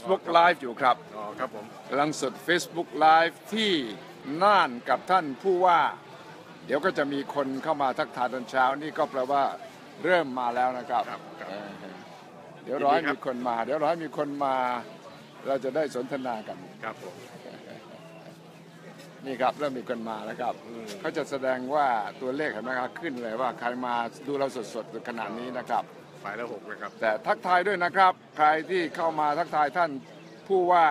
Facebook Live อยู่ครับ อ๋อครับผมกำลังสด Facebook Live ที่น่านกับท่านผู้ว่า เดี๋ยวก็จะมีคนเข้ามาทักทายตอนเช้านี่ก็แปลว่าเริ่มมาแล้วนะครับ ครับครับเออเดี๋ยวรอให้ยินดีครัมีบ คนมา เดี๋ยวรอให้มีคนมา เราจะได้สนทนากัน ครับผม นี่ครับเริ่มมีคนมาแล้วครับอืม เขาจะแสดงว่าตัวเลขเห็นไหมครับขึ้นเลยว่าใครมาดูเราสดๆขนาดนี้นะครับ ฝ่ายละหกนะครับ แต่ทักทายด้วยนะครับ ใครที่เข้ามาทักทายท่านผู้ว่า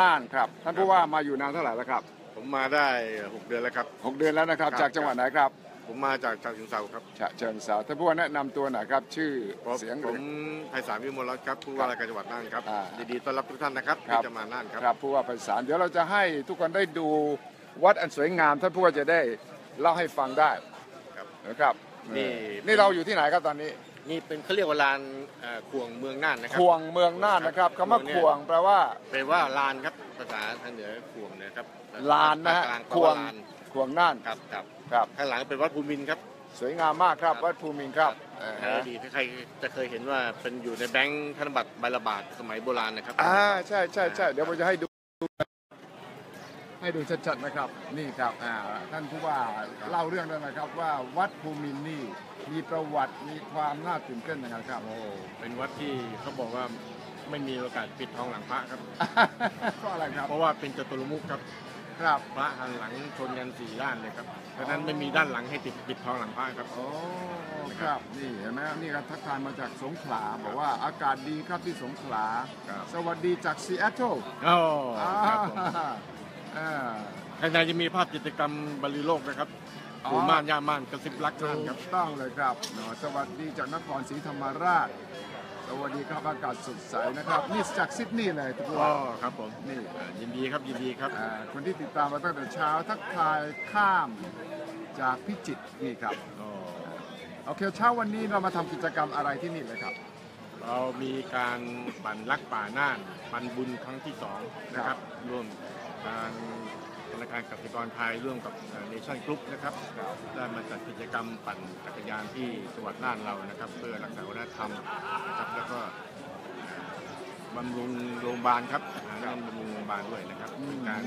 น่านครับ ท่านผู้ว่ามาอยู่นานเท่าไหร่แล้วครับ ผมมาได้หกเดือนแล้วครับหกเดือนแล้วนะครับครับจากจังหวัดไหนครับ ผมมาจากฉะเชิงเทราครับฉะเชิงเทราท่านผู้ว่าแนะนำตัวหน่อยครับ ชื่อผมเสียงผมไพศาลวิมลรัตน์ครับผู้ว่าราชการจังหวัดน่านครับอ่ายินดีต้อนรับทุกท่านนะครับครับที่จะมาน่านครับครับผู้ว่าไพศาลเดี๋ยวเราจะให้ทุกคนได้ดูวัดอันสวยงามท่านผู้ว่าจะได้เล่าให้ฟังได้ครับนะครับนี่เออนี่เราอยู่ที่ไหนครับตอนนี้ นี่เป็นเขาเรียกว่าลานเอ่อขวงเมืองน่านนะครัควงเมืองน่านนะครับครับคำว่าขวงเนี่คยวงแปลว่า แปลว่าลานครับภาษาทางเหนือขวงนะครับลานนะฮะภคกลางควแปลงลานควงน่านครับครับครับ ข้างหลังเป็นวัดภูมินทร์ครับ สวยงามมากครับ ครับ วัดภูมินทร์ครับในอ่าอฮะดีตใครจะเคยเห็นว่าเป็นอยู่ในแบงค์ธนบัตรใบละบาทสมัยโบราณนะครับ อ่าใช่ใช่ใช่เดี๋ยวผมจะให้ดู ให้ดูชัดๆนะครับนี่ครับอ่าท่านผู้ว่าเล่าเรื่องได้นะครับว่าวัดภูมินทร์นี่มีประวัติมีความน่าตื่นเต้นยังไงครับโอ้เป็นวัดที่เขาบอกว่าไม่มีโอกาสปิดทองหลังพระครับเพราะอะไรครับเพราะว่าเป็นจตุรมุขครับครับพระหันหลังชนกันสี่ด้านเลยครับเพราะฉะนั้นไม่มีด้านหลังให้ติดปิดทองหลังพระครับโอ้ครับนี่เห็นไหมนี่ครับทักทายมาจากสงขลาบอกว่าอากาศดีครับที่สงขลาครับสวัสดีจากซีแอตเทิลโอ้ อ่าครับผมอ่า ภายในจะมีภาพจิตรกรรมบรรลือโลกนะครับอ๋อ ปู่ม่านย่าม่านกระซิบรักถูท่านครับ กต้องเลยครับเนอะสวัสดีจากนครศรีธรรมราช สวัสดีครับอากาศสดใสนะครับ นี่จากซิดนีย์เลยทุกคอ๋นอครับผมนี่อ่ายินดีครับยินดีครับ อ่าคนที่ติดตามมาตั้งแต่เช้าทักทายข้ามจากพิจิตรนี่ครับอ๋อโอเคเช้าวันนี้เรามาทำกิจกรรมอะไรที่นี่เลยครับ เรามีการปั่นรักป่าน่าน ปั่นบุญครั้งที่สองนะครับ ร่วม ทางธนาคารกสิกรไทยร่วมกับเนชั่นกรุ๊ปนะครับได้มาจัดกิจกรรมปั่นจักรยานที่จังหวัดน่านเรานะครับ เพื่อรักษาวัฒนธรรมนะครับแล้วก็บำรุงโรงพยาบาลครับหาเงินบำรุงโรงพยาบาลด้วยนะครับอืมเป็นการ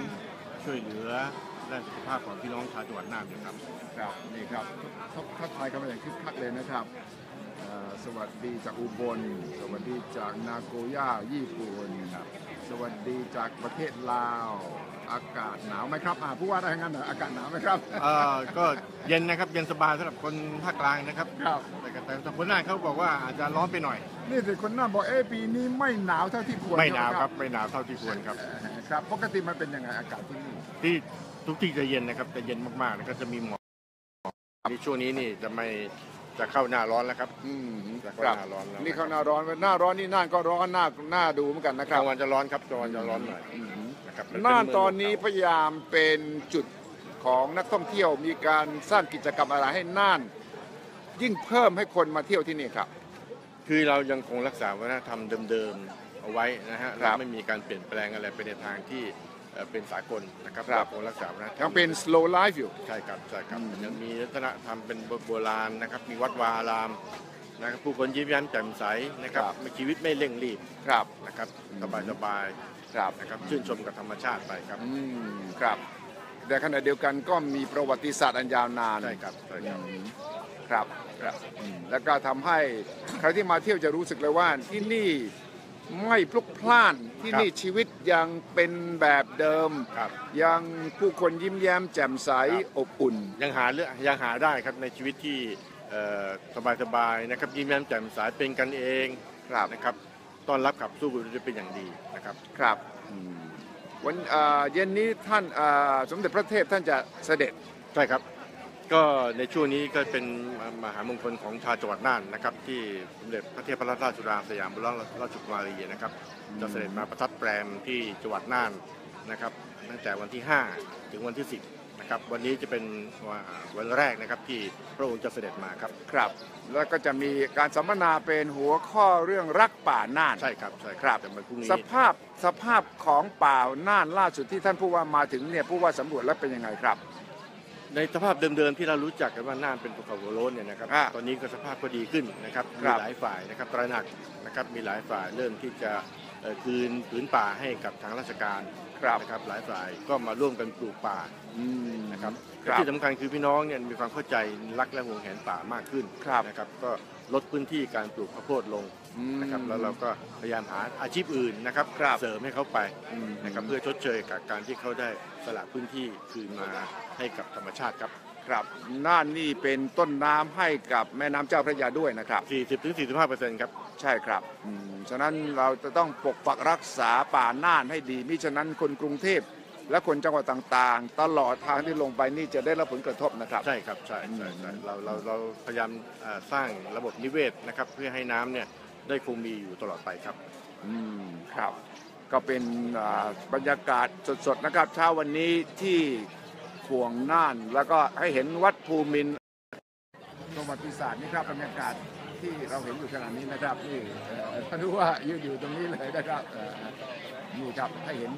ช่วยเหลือด้านสุขภาพของพี่น้องชาวจังหวัดน่านนะครับครับนี่ครับทักทักทายกันมาอย่างคึกคักเลยนะครับเอ่อสวัสดีจากอุบล สวัสดีจากนาโกย่าญี่ปุ่นครับ สวัสดีจากประเทศลาว อากาศหนาวไหมครับอ่าผู้ว่าได้งั้นเหรออากาศหนาวไหมครับ เอ่อก็เย็นนะครับเย็นสบายสำหรับคนภาคกลางนะครับครับ แต่แต่แต่คนน่านเขาบอกว่าอาจจะร้อนไปหน่อย นี่สิคนน่าบอกเอ้ปีนี้ไม่หนาวเท่าที่ควรไม่หนาวครับไม่หนาวเท่าที่ควรครับเอ่อครับปกติมันเป็นยังไงอากาศที่นี่ ที่ทุกที่จะเย็นนะครับจะเย็นมากๆแล้วก็จะมีหมอกในช่วงนี้นี่จะไม่ จะเข้าหน้าร้อนแล้วครับอืมจะเข้าครับหน้าร้อนแล้วนี่เขาหน้าร้อนหน้าร้อนนี่น่านก็ร้อนหน้าหน้าดูเหมือนกันนะคกรัลาบงวันจะร้อนครับกลางวันจะร้อนหน่อยอืมนะครับน่านตอนนี้พยายามเป็นจุดของนักท่องเที่ยวมีการสร้างกิจกรรมอะไรให้น่าน ยิ่งเพิ่มให้คนมาเที่ยวที่นี่ครับ คือเรายังคงรักษาวัฒนธรรมเดิมๆเอาไว้นะฮะครัเราบไม่มีการเปลี่ยนแปลงอะไรไปในทางที่ เอ่อเป็นสากลนะครับครับเราคงรักษาวัฒนธรรมยังเป็น slow life อยู่ ใช่ครับใช่ครับอืมยังมีวัฒนธรรมเป็นโบราณนะครับ มีวัดวาอารามนะครับผู้คนยิ้มแย้มแจ่มใสนะครับมีชีวิตไม่เร่งรีบครับนะครับอืมสบายสบายครับๆนะครับชื่นชมกับธรรมชาติไปครับ อืมครับ แต่ขณะเดียวกันก็มีประวัติศาสตร์อันยาวนานใช่ครับใช่ครับ อืมครับครับอืมแล้วก็ทำให้ใครที่มาเที่ยวจะรู้สึกเลยว่าที่นี่ ไม่พลุกพล่านที่นี่ชีวิตยังเป็นแบบเดิมครับยังผู้คนยิ้มแย้มแจ่มใสครับอบอุ่น ยังหาเรื่องยังหาได้ครับในชีวิตที่สบายสบายๆนะครับยิ้มแย้มแจ่มใสเป็นกันเองครับนะครับต้อนรับขับสู้จะเป็นอย่างดีนะครับครับอืมวันเอ่อเย็นนี้ท่านเอ่อสมเด็จพระเทพท่านจะเสด็จใช่ครับ ก็ในช่วงนี้ก็เป็นมหามงคลของชาวจังหวัดน่านนะครับ ที่สมเด็จพระเทพรัตนราชสุดาสยามบรมราชกุมารีนะครับจะเสด็จมาประทับแรมที่จังหวัดน่านนะครับ ตั้งแต่วันที่ 5 ถึงวันที่ 10นะครับวันนี้จะเป็นวันแรกนะครับที่พระองค์จะเสด็จมาครับครับ แล้วก็จะมีการสัมมนาเป็นหัวข้อเรื่องรักป่าน่านใช่ครับใช่ครับแต่วันพรุ่งนี้สภาพสภาพของป่าน่านล่าสุดที่ท่านผู้ว่ามาถึงเนี่ยผู้ว่าสำรวจแล้วเป็นยังไงครับ ในสภาพเดิมๆที่เรารู้จักกันว่าน่านเป็นภูเขาหัวโล้นเนี่ยนะครับ อ่าตอนนี้ก็สภาพก็ดีขึ้นนะครับคมีรับหลายฝ่ายนะครับตระหนักนะครับมีหลายฝ่ายเริ่มที่จะเอ่อคืนผืนป่าให้กับทางราชการครับนะครับหลายฝ่ายก็มาร่วมกันปลูกป่าอืม นะครับครับที่สำคัญคือพี่น้องเนี่ยมีความเข้าใจรักและห่วงแหนป่ามากขึ้นครับ นะครับก็ลดพื้นที่การปลูกข้าวโพดลงอืม นะครับแล้วเราก็พยายามหาอาชีพอื่นนะครับครับ เสริมให้เขาไปอืมนะครับเพื่อชดเชยกับการที่เขาได้ สละพื้นที่คืนมาให้กับธรรมชาติครับครับน่านนี่เป็นต้นน้ำให้กับแม่น้ำเจ้าพระยาด้วยนะครับ 40-45%ครับ ใช่ครับอืมฉะนั้นเราจะต้องปกปักรักษาป่าน่านให้ดีมิฉะนั้นคนกรุงเทพ และคนจังหวัดต่างๆ ตลอดทางที่ลงไปนี่จะได้รับผลกระทบนะครับ ใช่ครับใช่ใช่ใช่เราเราเราพยายามอ่าสร้างระบบนิเวศนะครับ เพื่อให้น้ำเนี่ยได้คงมีอยู่ตลอดไปครับ อืมครับ ก็เป็นอ่าบรรยากาศสดๆนะครับเช้าวันนี้ที่ขวงน่าน แล้วก็ให้เห็นวัดภูมินทร์ประวัติศาสตร์นี่ครับบรรยากาศที่เราเห็นอยู่ขณะนี้นะครับนี่เอ่อท่านรู้ว่ายืนอยู่ตรงนี้เลยนะครับเอ่อนี่ครับให้เห็น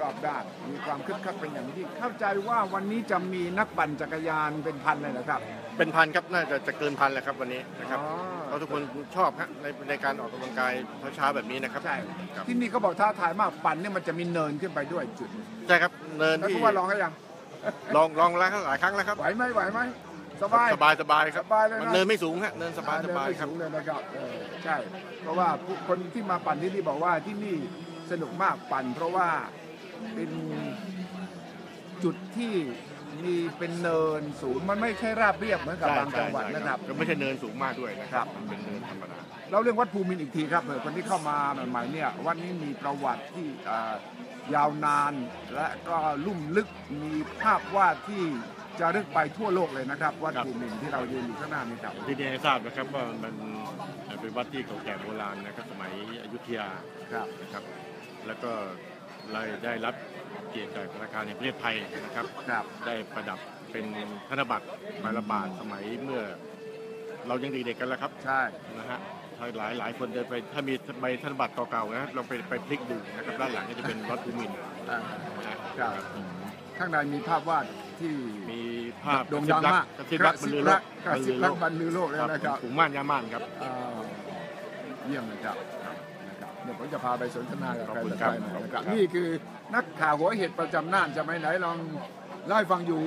รอบด้านมีความคึกคักเป็นอย่างยิ่งเข้าใจว่าวันนี้จะมีนักปั่นจักรยานเป็นพันเลยนะครับ เป็นพันครับน่าจะจะเกินพันแล้วครับวันนี้นะครับอ๋อ เพราะทุกคนชอบครับในในการออกกำลังกายเช้าๆแบบนี้นะครับใช่ครับที่นี่เขาบอกท้าทายมากปั่นเนี่ยมันจะมีเนินขึ้นไปด้วยจุดหนึ่งใช่ครับเนินแล้วที่คุณว่าลองให้ยังลองลองแล้วหลายครั้งแล้วครับไหวไหมไหวไหมสบายสบายสบายครับสบายเลยนะ มันเนินไม่สูงฮะเนินสบายสบายเดินไม่ครับสูงเลยนะครับเออใช่ เพราะว่าผู้คนที่มาปั่นที่นี่บอกว่าที่นี่สนุกมากปั่น เพราะว่าเป็นจุดที่ มีเป็นเนินสูงมันไม่ใช่ราบเรียบเหมือนกับใช่บางจังหวัดใช่นะครับ ก็ไม่ใช่เนินสูงมากด้วยนะคครัรับมันเป็นเนินธรรมดา เราเรื่องวัดภูมินทร์อีกทีครับเผื่อคนที่เข้ามาใหม่ๆเนี่ยวัดนี้มีประวัติที่อ่ายาวนาน และก็ลุ่มลึกมีภาพวาดที่จะรึกไปทั่วโลกเลยนะครับ วัดครับ ภูมินทร์ที่เรายืนอยู่ข้างหน้านี้ครับ ที่นี่ให้ทราบนะครับว่ามันเป็นวัดที่เก่าแก่โบราณนะครับสมัยอยุธยาครับ นะครับ แล้วก็เราได้รับ เกียรติจากธนาคารแห่งประเทศไทยนะครับ ครับ ได้ประดับเป็นธนบัตรใบละบาทสมัยเมื่อ เรายังเด็กๆกันแล้วครับใช่ นะฮะถ้าหลายหลายคนเดินไปถ้ามีใบธนบัตรเก่าๆนะเราไปไปพลิกดูนะครับด้านหลังก็จะเป็นวัดภูมินทร์อ่า นะครับ ข้างในมีภาพวาดที่มีภาพโด่งดังมากกระซิบรักบรรลือโลกกระซิบรักบรรลือโลกเลยนะครับขุงม่านยาม่านครับ อ่าเยี่ยมเลยครับนะครับ เดี๋ยวผมจะพาไปสนทนากับขอบใครคุณต่อครับใครหน่อยนะคขอรับบคุณครับนี่คือนักข่าวหัวเหตุประจำน่านจะไหมไหนลองเล่าให้ฟังอยู่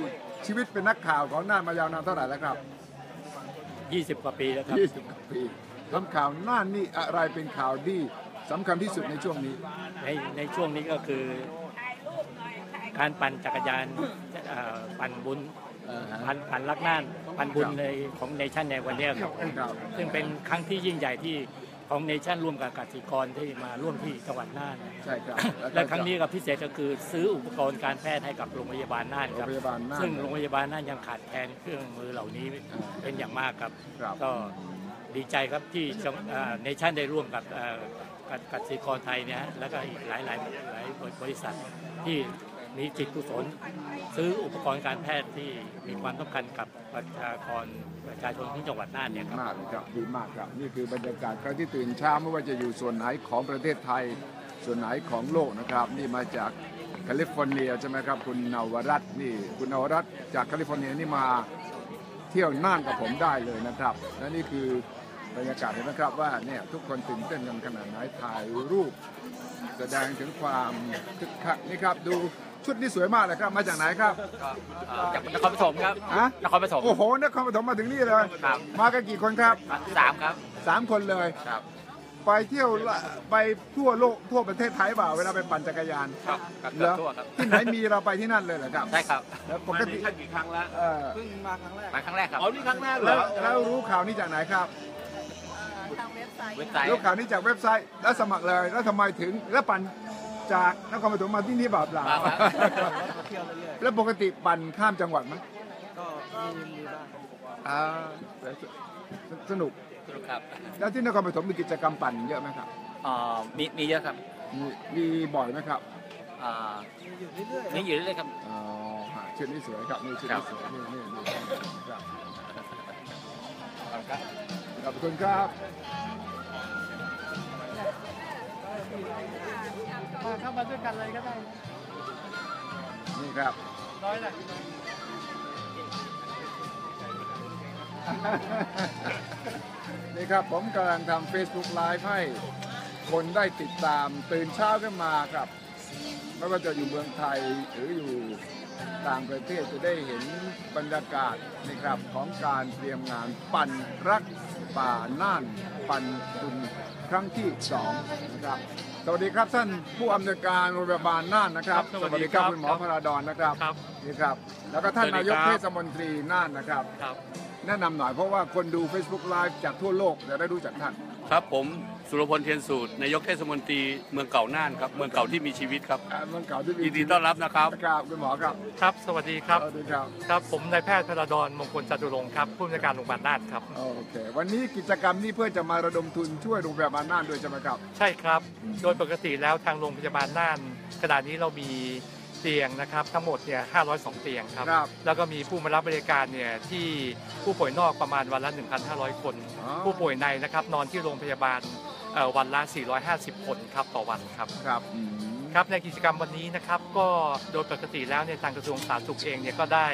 ชีวิตเป็นนักข่าวของน่านมายาวนานเท่าไหร่แล้วครับ 20 กว่าปีแล้วครับ 20กว่าปีทำข่าวน่านนี่อะไรเป็นข่าวที่สำคัญที่สุดในช่วงนี้ ในในช่วงนี้ก็คือ การปั่นจักรยานเอ่อปั่นบุญปั่นปั่นลักน่านปั่นบุญครับในของเนชั่นในวันเนี้ยครับ ครับ ซึ่งเป็นครั้งที่ยิ่งใหญ่ที่ ของเนชั่นร่วมกับกสิกรที่มาร่วมที่จังหวัดน่านใช่ครับและครั้งนี้กับพิเศษก็คือซื้ออุปกรณ์การแพทย์ให้กับโรงพยาบาลน่านโรคงรับพยาบาลน่านซึ่งโรงพยาบาลน่านยังขาดแคลนเครื่องมือเหล่านี้เป็นอย่างมากครับครับก็ดีใจครับที่เนชั่นได้ร่วมกับเอ่อกับกสิกรไทยเนี่ยฮะแล้วก็อีกหลายหลายหลายบริษัทที่ มีจิตกุศล ซื้ออุปกรณ์การแพทย์ที่มีความสำคัญกับประชากรประชาชนของจังหวัดน่านเนี่ยครับมากเลยครับดีมากครับ นี่คือบรรยากาศครั้งที่ตื่นเช้าไม่ว่าจะอยู่ส่วนไหนของประเทศไทย ส่วนไหนของโลกนะครับ นี่มาจากแคลิฟอร์เนียใช่ไหมครับคุณนวรัตน์นี่คุณนวรัตน์จากแคลิฟอร์เนียนี่มาเที่ยวน่านกับผมได้เลยนะครับ และนี่คือบรรยากาศเห็นไหมครับว่าเนี่ยทุกคนตื่นเต้นกันขนาดไหนถ่ายรูป แสดงถึงความคึกคักนี่ครับดู ชุดนี้สวยมากเลยครับ มาจากไหนครับจากนครปฐมครับฮะ นครปฐมโอ้โหนครปฐมมาถึงนี่เลย ครับมากันกี่คนครับสามครับสามคนเลย ครับ ไปเที่ยวละไปทั่วโลกทั่วประเทศไทยเปล่าเวลาไปปั่นจักรยานครับกับเหรอทั่วครับ ที่ไหนมีเราไปที่นั่นเลยเหรอครับใช่ครับแล้วปกติท่านกี่ครั้งแล้วเออเพิ่งมาครั้งแรก มาครั้งแรกครับ อ๋อนี่ครั้งแรกแล้วแล้วรู้ข่าวนี้จากไหนครับทางเว็บไซต์เว็บไซต์ รู้ข่าวนี้จากเว็บไซต์แล้วสมัครเลยแล้วทำไมถึงแล้วปั่น จากนครปฐมมาที่นี่เปล่าเปล่ามาครับแล้วปกติปั่นข้ามจังหวัดไหมก็มีมีบ้างอ่าสนุก สนุกครับแล้วที่นครปฐมมีกิจกรรมปั่นเยอะไหมครับ อ่ามีมีเยอะครับมีมีบ่อยไหมครับอ่ามีอยู่เรื่อยๆครับ อ๋อฮะชุดนี้สวยครับนี่ชุดครันี้บสวยนี่นี่นี่ครับขอบคุณครับามาด้วยกันเลยก็ได้นี่ครับร้อยหละอนี่ครับผมกำลังทำ Facebook Live ให้คนได้ติดตามตื่นเช้าขึ้นมาครับ ไม่ว่าจะอยู่เมืองไทยหรืออยู่ต่างประเทศจะได้เห็นบรรยากาศนะครับของการเตรียมงานปั่นรักป่าน่านปั่นบุญครั้งที่สองนะครับ สวัสดีครับท่านผู้อำนวยการโรงพยาบาลน่านนะครับ ครับสวัสดีครับคุณหมอพราดอนนะครับครับนี่ครับ แล้วก็ท่านสวัสดีนายกครับ เทศมนตรีน่านนะครับ ครับ แนะนำหน่อยเพราะว่าคนดู Facebook Live จากทั่วโลกจะได้รู้จักท่าน ครับผม สุรพลเทียนสูตรนายกเทศมนตรีเมืองเก่าน่านครับ เมืองเก่าที่มีชีวิตครับอ่าเมืองเก่าที่มียินดีต้อนรับนะครับ ครับคุณหมอครับครับ สวัสดีครับ สวัสดีครับครับผมนายแพทย์พระดอนมงคลจตุรงค์ครับผู้อำนวยการโรงพยาบาลน่านครับ โอเค วันนี้กิจกรรมนี้เพื่อจะมาระดมทุนช่วยโรงพยาบาลน่านด้วยใช่ไหมครับ ใช่ครับ โดยปกติแล้วทางโรงพยาบาลน่านขณะนี้เรามีเตียงนะครับทั้งหมดเนี่ย 502 เตียงครับ ครับ แล้วก็มีผู้มารับบริการเนี่ยที่ผู้ป่วยนอกประมาณวันละ 1,500 คน อ๋อ ผู้ป่วยในนะครับนอนที่โรงพยาบาลเอ่อ วันละ 450 คนครับต่อวันครับ ครับอืม ครับในกิจกรรมวันนี้นะครับก็โดยปกติแล้วในยทางกระทรวงสาธารณสุขเองเนี่ยก็ได้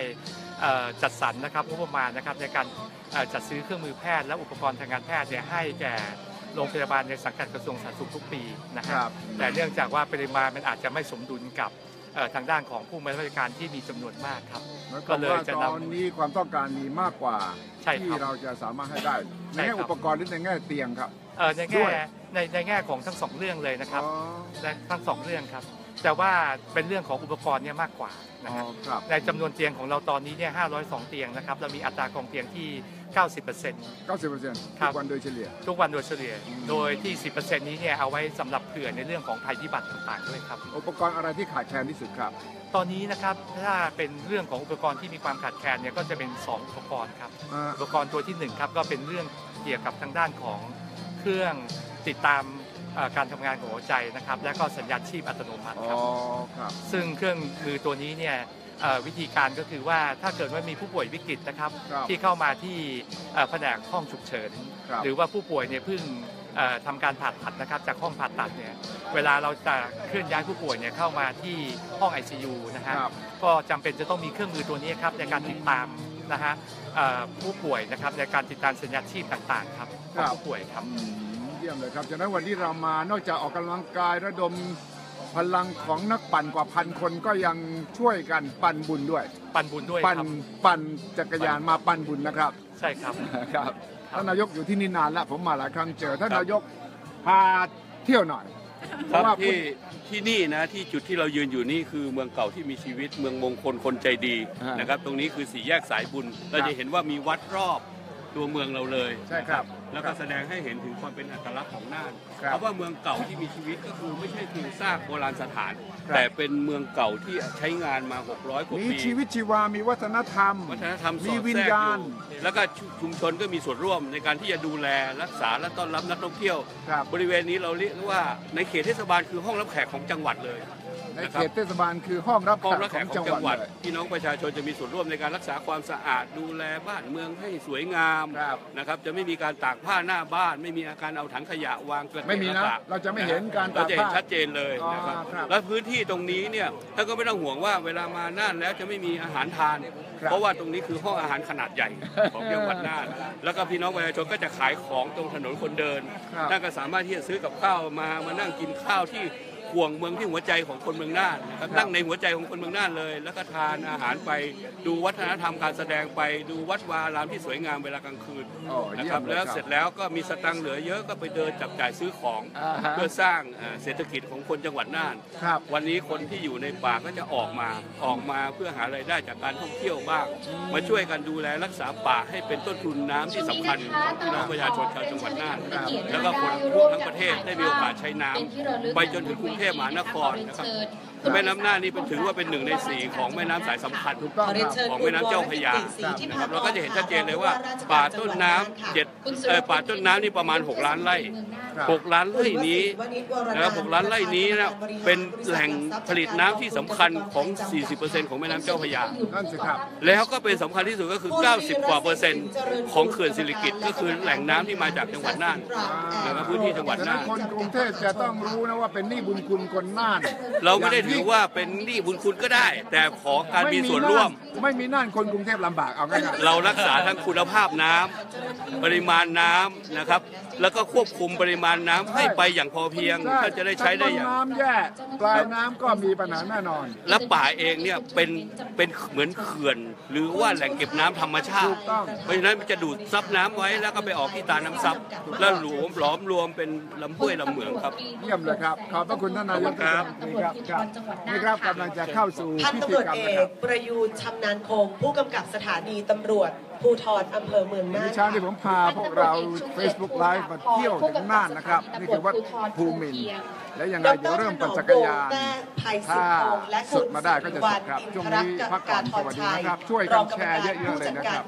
เอ่อจัดสรรนะครับงบประมาณนะครับในการเอ่อจัดซื้อเครื่องมือแพทย์และอุปกรณ์ทางการแพทย์เนี่ยให้แก่โรงพยาบาลในสังกัดกระทรวงสาธารณสุขทุกปีนะคครัรับ บแต่เนื่องจากว่าปริมาณมันอาจจะไม่สมดุลกับเอ่อทางด้านของผู้มาบริการที่มีจำนวนมากครับแล้วก็ก็เลยว่าจะตนำอนนี้ความต้องการมีมากกว่า ใช่ครับที่เราจะสามารถให้ได้ในใช่แง่ครับ อุปกรณ์หรือในแง่เตียงครับ เอ่อในด้แง่วย ในในแง่ของทั้งสองเรื่องเลยนะครับอ๋อและทั้งสองเรื่องครับ แต่ว่าเป็นเรื่องของอุปกรณ์เนี่ยมากกว่านะอ๋อครับครับ ในจำนวนเตียงของเราตอนนี้เนี่ย 502 เตียงนะครับ เรามีอัตราของเตียงที่ 90% 90%ครัทุบ กวันโดยเฉลี่ย ทุกวันโดยเฉลี่ย อืม โดยที่ 10%นี้เนี่ย เอาไว้สำหรับเผื่อในเรื่องของภัยพิบัติต่างๆด้วยครับ อุปกรณ์อะไรที่ขาดแคลนที่สุดครับ ตอนนี้นะครับ ถ้าเป็นเรื่องของอุปกรณ์ที่มีความขาดแคลนเนี่ย ก็จะเป็น 2 อุปกรณ์ครับ อ่าอุปกรณ์ตัวที่ 1 ครับ ก็เป็นเรื่องเกี่ยวกับทางด้านของ เครื่องติดตามเอ่อการทำงานของหัวใจนะครับ และก็สัญญาณชีพอัตโนมัติอ๋อครับครับ ซึ่งเครื่องมือตัวนี้เนี่ยเอ่อวิธีการก็คือว่าถ้าเกิดว่ามีผู้ป่วยวิกฤตนะครับครับที่เข้ามาที่เอ่อแผนกห้องฉุกเฉินครับหรือว่าผู้ป่วยเนี่ยเพิ่งเอ่อทำการผ่าตัดนะครับจากห้องผ่าตัดเนี่ยเวลาเราจะเคลื่อนย้ายผู้ป่วยเนี่ยเข้ามาที่ห้อง ICU นะฮะครับก็จำเป็นจะต้องมีเครื่องมือตัวนี้ครับในการติดตามนะฮะเอ่อผู้ป่วยนะครับในการติดตามสัญญาณชีพต่างๆครับ ของผู้ป่วยครับอืมเยี่ยมเลยครับฉะนั้นวันนี้เรามานอกจากออกกำลังกายระดมพลังของนักปั่นกว่าพันคนก็ยังช่วยกันปั่นบุญด้วย ปันบุญด้วยปั่นครับปั่นจักรยานมาปั่นบุญนะครับ ใช่ครับครับท่านนายกอยู่ที่นี่นานแล้วผมมาหลายครั้งเจอท่านครับนายกพาเที่ยวหน่อยเพครัราะบว่าที่ที่นี่นะที่จุดที่เรายืนอยู่นี่คือเมืองเก่าที่มีชีวิตเมืองมงคลคนใจดีอ่านนะครับ ตรงนี้คือสี่แยกสายบุญเราจะเห็นว่ามีวัดรอบตัวเมืองเราเลยใช่ครับ แล้วก็แสดงให้เห็นถึงความเป็นอัตลักษณ์ของน่านครับเพราะว่าเมืองเก่าที่มีชีวิตก็คือไม่ใช่เพียงซากโบราณสถานครับแต่เป็นเมืองเก่าที่ใช้งานมา 600กว่ามีปี ชีวิตชีวา มีวัฒนธรรม วัฒนธรรมสมีอดวิญแทรกญาณอยู่แล้วก็ชุมชนก็มีส่วนร่วมในการที่จะดูแลรักษาและต้อนรับนักท่องเที่ยว ครับ บริเวณนี้เราเรียกว่าในเขตเทศบาลคือห้องรับแขกของจังหวัดเลย ในนะคเขรับตเทศบาลคือห้องรับห้องแขรับกแขขกองของจังจังหหวัวัดดเลย พี่น้องประชาชนจะมีส่วนร่วมในการรักษาความสะอาดดูแลบ้านเมืองให้สวยงามครับ นะครับจะไม่มีการตากผ้าหน้าบ้าน ไม่มีอาการเอาถังขยะวางเกลื่อนไม่มีนะกลเราจะไม่เห็นการเราตากจะเห็นผ้า ชัดเจนเลยนะครับอ๋อครับแล้วพื้นที่ตรงนี้เนี่ยท่านก็ไม่ต้องห่วงว่าเวลามาน่านแล้วจะไม่มีอาหารทาน ครับเพราะว่าตรงนี้คือห้องอาหารขนาดใหญ่ของจังหวัดน่าน แล้วก็พี่น้องประชาชนก็จะขายของตรงถนนคนเดินครับท่านก็สามารถที่จะซื้อกับข้าวมามานั่งกินข้าวที่ ห่วงเมืองที่หัวใจของคนเมืองน่านนะครับนั่งในหัวใจของคนเมืองน่านเลย แล้วก็ทานอาหารไปดูวัฒนธรรมการแสดงไปดูวัดวาอารามที่สวยงามเวลากลางคืนโอ้นะเยี่คยรัมบเลยแล้วครับเสร็จแล้วก็มีสตังค์เหลือเยอะก็ไปเดินจับจ่ายซื้อของอ่าฮะเพื่อสร้างเอ่อเศรษฐกิจของคนจังหวัดน่านครับวันนี้คนที่อยู่ในป่าก็จะออกมาออกมาเพื่อหารายได้จากการท่องเที่ยวบ้าง มาช่วยกันดูแลรักษาป่าให้เป็นต้นทุนน้ำที่สำคัญของพี่น้องประชาชนชาวจังหวัดน่านครับแล้วก็คนทั่วทั้งประเทศได้มีโอกาสใช้น้ำไปจนถึงกรุงเทพมหานครนะครับแม่น้ำน่านนี่เป็นถือว่าเป็นหนึ่งในสี่ของแม่น้ำสายสำคัญถูกต้องครับของแม่น้ำเจ้าพระยานะครับเราก็จะเห็นชัดเจนเลยว่าป่าต้นน้ำเจ็ดเอ่อป่าต้นน้ำนี่ประมาณ 6 ล้านไร่ครับ6ล้านไร่นี้นะครับ6ล้านไร่นี้นะเป็นแหล่งผลิตน้ำที่สำคัญของ 40%ของแม่น้ำเจ้าพระยานั่นสิครับแล้วก็เป็นสำคัญที่สุดก็คือ 90 กว่าเปอร์เซ็นต์ของเขื่อนสิริกิติ์ก็คือแหล่งน้ำที่มาจากจังหวัดน่านนะครับพื้นที่จังหวัดฉะน่านั้นนคนกรุงเทพจะต้องรู้นะว่าเป็นหนี้บุญคุณคนน่าน เราไม่ได้ถือว่าเป็นหนี้บุญคุณก็ได้ แต่ขอการมีส่วนร่วม ไม่มีน่านคนกรุงเทพลำบากเอาง่ายๆเรารักษาทั้งคุณภาพน้ำปริมาณน้ำนะครับ แล้วก็ควบคุมปริมาณน้ำให้ไปอย่างพอเพียงก็จะได้ใช้ได้อย่างต้นน้ำแย่ปลายน้ำก็มีปัญหาแน่นอน และป่าเองเนี่ยเป็นเป็นเหมือนเขื่อน หรือว่าแหล่งเก็บน้ำธรรมชาถูติกต้องเพราะฉะนั้นมันจะดูดซับน้ำไว้แล้วก็ไปออกที่ตาน้ำซับแล้วหลวมหลอมรวมเป็นลำห้วยลำเหมืองครับ เยี่ยมเลยครับขอบพระคุณท่านนายกครับครับครับนี่ครับกำลังจะเข้าสู่พันพิตำธีรวจกรรมเอนะครักบประยูนชำนาญคง ผู้กำกับสถานีตำรวจภูธรอำเภอเมืองน่าวินชาที่ผมพาพวกเรา Facebook Live มาเที่ยวถึงน่านนะครับ นี่คือวัดภูมินทร์และยังไงเดี๋ยวเริ่มปั่นจักรยานดรถนอมโด่งแต้ภัยสิถ้าทธิ์พงษ์และสุดมาได้ก็จะสุดครับอินช่วงทรนี้กพักก่อนทสรวัสดีชัยนะครับ ช่วยกันแชร์เยอะๆเลยรองกรรมนะกาครรับ